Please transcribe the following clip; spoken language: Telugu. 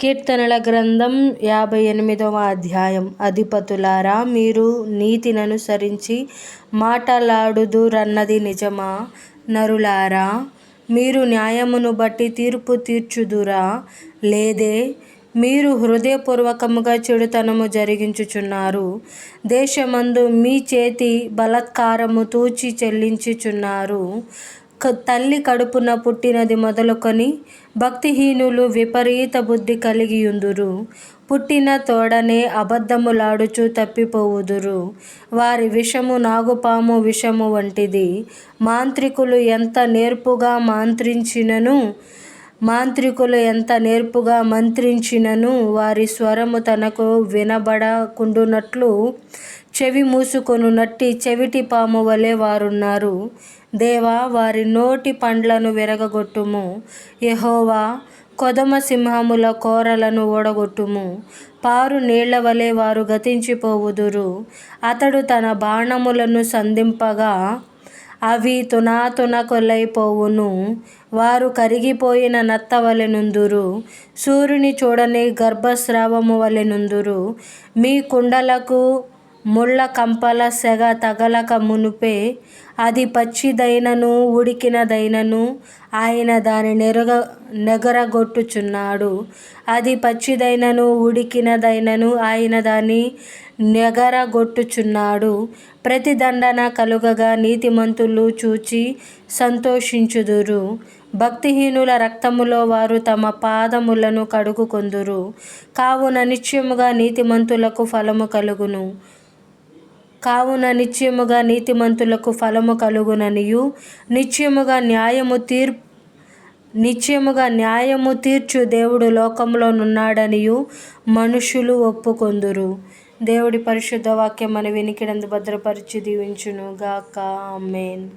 కీర్తనల గ్రంథం యాభై ఎనిమిదవ అధ్యాయం. అధిపతులారా మీరు నీతిననుసరించి మాటలాడుదురన్నది నిజమా? నరులారా మీరు న్యాయమును బట్టి తీర్పు తీర్చుదురా? లేదే మీరు హృదయపూర్వకముగా చెడుతనము జరిగించుచున్నారు. దేశమందు మీ చేతి బలాత్కారము తూచి చెల్లించుచున్నారు. తల్లి కడుపున పుట్టినది మొదలుకొని భక్తిహీనులు విపరీత బుద్ధి కలిగియుందురు. పుట్టిన తోడనే అబద్ధములాడుచు తప్పిపోవుదురు. వారి విషము నాగుపాము విషము వంటిది. మాంత్రికులు ఎంత నేర్పుగా మంత్రించినను మాంత్రికులు ఎంత నేర్పుగా మంత్రించినను వారి స్వరము తనకు వినబడకుండునట్లు చెవి మూసుకొనున్నట్టి చెవిటి పాము వలె వారున్నారు. దేవా వారి నోటి పండ్లను విరగగొట్టుము. యహోవా కొదమ సింహముల కోరలను ఓడగొట్టుము. పారు నీళ్ళ వలె వారు గతించిపోవుదురు. అతడు తన బాణములను సంధింపగా అవి తునాతునకలైపోవును వారు కరిగిపోయిన నత్త వలె నుందురు. సూర్యుని చూడని గర్భస్రావము వలె నుందురు. మీ కుండలకు ముళ్ళ కంపల సెగ తగలక మునుపే అది పచ్చిదైనను ఉడికినదైనను ఆయన దాని నెరగ నెగరగొట్టుచున్నాడు. అది పచ్చిదైనను ఉడికినదైనను ఆయన దాని నెగరగొట్టుచున్నాడు. ప్రతిదండన కలుగగా నీతిమంతులు చూచి సంతోషించుదురు. భక్తిహీనుల రక్తములో వారు తమ పాదములను కడుగుకొందురు. కావున నిత్యముగా నీతిమంతులకు ఫలము కలుగును. కావున నిశ్చయముగా నీతిమంతులకు ఫలము కలుగుననియు. నిశ్చయముగా న్యాయము తీర్పు నిశ్చయముగా న్యాయము తీర్చు దేవుడు లోకంలోనున్నాడనియు మనుషులు ఒప్పుకొందురు. దేవుడి పరిశుద్ధ వాక్యం మన వినికిడందు భద్రపరిచి దీవించును గాక ఆమెన్.